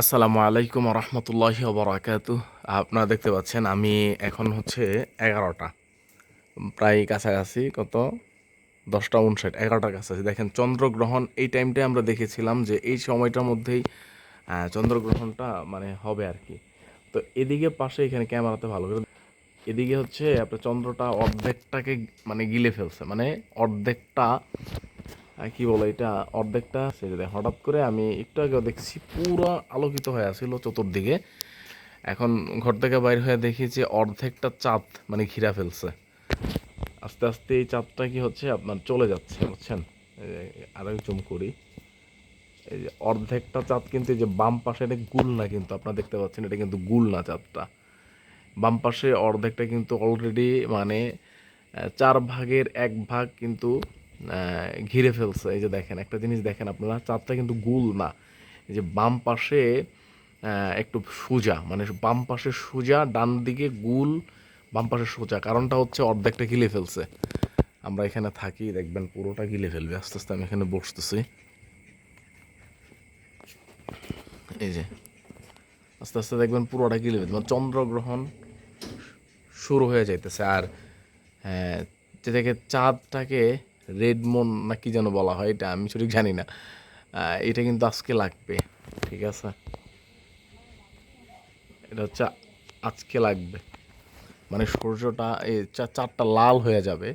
আসসালামু আলাইকুম রহমতুল্লাহি বরাকাতু আপনারা দেখতে পাচ্ছেন আমি এখন হচ্ছে এগারোটা। প্রায় কাছাকাছি কত? দশটা উনষাট, এগারোটার কাছাকাছি। দেখেন, চন্দ্রগ্রহণ এই টাইমটায় আমরা দেখেছিলাম যে এই সময়টার মধ্যেই চন্দ্রগ্রহণটা মানে হবে আর কি। তো এদিকে পাশে এখানে ক্যামেরাতে ভালো করে এদিকে হচ্ছে আপনার চন্দ্রটা অর্ধেকটাকে মানে গিলে ফেলছে। মানে অর্ধেকটা কি বলে এটা, অর্ধেকটা সেটা হঠাৎ করে আমি একটু আগে দেখছি পুরো আলোকিত হয়ে আছিল চতুর্দিকে। এখন ঘর থেকে বাইর হয়ে দেখি যে অর্ধেকটা চাঁদ মানে ঘিরা ফেলছে। আস্তে আস্তে এই চাঁদটা কি হচ্ছে, আপনার চলে যাচ্ছে, বুঝছেন? এই যে আরও জুম করি। এই যে অর্ধেকটা চাঁদ কিন্তু এই যে বাম পাশে এটা গুল না কিন্তু, আপনারা দেখতে পাচ্ছেন, এটা কিন্তু গুল না চাঁদটা। বাম পাশে অর্ধেকটা কিন্তু অলরেডি মানে চার ভাগের এক ভাগ কিন্তু ঘিরে ফেলছে। এই যে দেখেন, একটা জিনিস দেখেন আপনারা, চাঁদটা কিন্তু গুল না। যে বাম পাশে একটু সোজা মানে বাম পাশে সোজা, ডান দিকে গুল, বাম পাশে সোজা। কারণটা হচ্ছে অর্ধেকটা গিলে ফেলছে। আমরা এখানে থাকি, দেখবেন পুরোটা গিলে ফেলবে। আস্তে আস্তে আমি এখানে বসতেছি। এই যে, আস্তে আস্তে দেখবেন পুরোটা গিলে ফেলবে মানে চন্দ্রগ্রহণ শুরু হয়ে যাইতেছে। আর যেটাকে চাঁদটাকে রেড মুন না কি যেন বলা হয় এটা, আমি সঠিক জানি না। এটা কিন্তু আজকে লাগবে, ঠিক আছে? এটা হচ্ছে আজকে লাগবে। মানে সূর্যটা এই চা- চাঁদটা লাল হয়ে যাবে।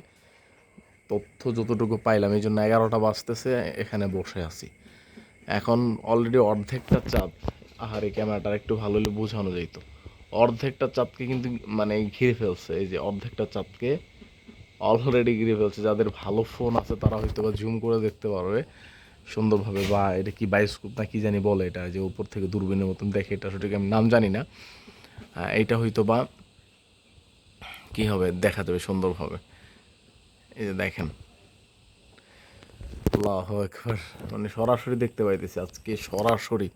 তথ্য যতটুকু পাইলাম, এই জন্য এগারোটা বাজতেছে, এখানে বসে আছি। এখন অলরেডি অর্ধেকটা চাঁদ। আহারে ক্যামেরাটা একটু ভালো হলে বোঝানো যেত অর্ধেকটা চাঁদকে কিন্তু মানে ঘিরে ফেলছে, এই যে অর্ধেকটা চাঁদকে অলরেডি ঘিরে ফেলছে। যাদের ভালো ফোন আছে, তারা হয়তো বা জুম করে দেখতে পারবে। সুন্দরভাবে বা এটা কি বায়োস্কোপ না কি জানি বলে এটা, যে উপর থেকে দূরবীনের মতন দেখে এটা সঠিক আমি নাম জানি না। এটা হয়তো বা কি হবে, দেখা যাবে সুন্দরভাবে। এই যে দেখেন। আল্লাহ একবার মানে সরাসরি দেখতে পাইতেছি আজকে, সরাসরি।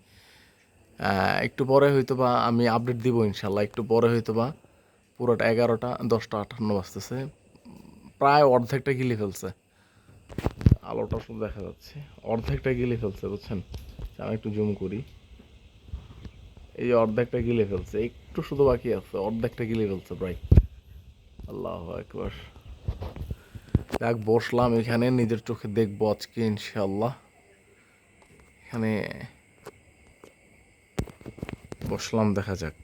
একটু পরে হয়তো বা আমি আপডেট দিব ইনশাল্লাহ একটু পরে হয়তো বা পুরোটা এগারোটা, দশটা আটান্ন বাজতেছে। প্রায় অর্ধেকটা গিলে ফেলছে। আলোটা শুধু দেখা যাচ্ছে। অর্ধেকটা গিলে ফেলছে, বুঝছেন? আমি একটু জুম করি। এই যে অর্ধেকটা গিলে ফেলছে, একটু শুধু বাকি আছে। অর্ধেকটা গিলে ফেলছে প্রায়। আল্লাহ একবার যাক, বসলাম এখানে, নিজের চোখে দেখব আজকে ইনশাল্লাহ এখানে বসলাম, দেখা যাক।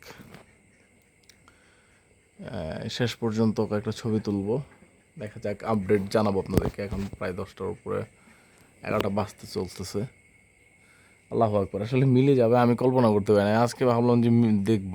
শেষ পর্যন্ত কয়েকটা ছবি তুলবো। দেখা যাক আপডেট জানাব আপনাদেরকে। এখন প্রায় দশটার উপরে এগারোটা বাজতে চলতেছে। আল্লাহ আকবর, আসলে মিলে যাবে, আমি কল্পনা করতে পারি আজকে ভাবলাম যে দেখব।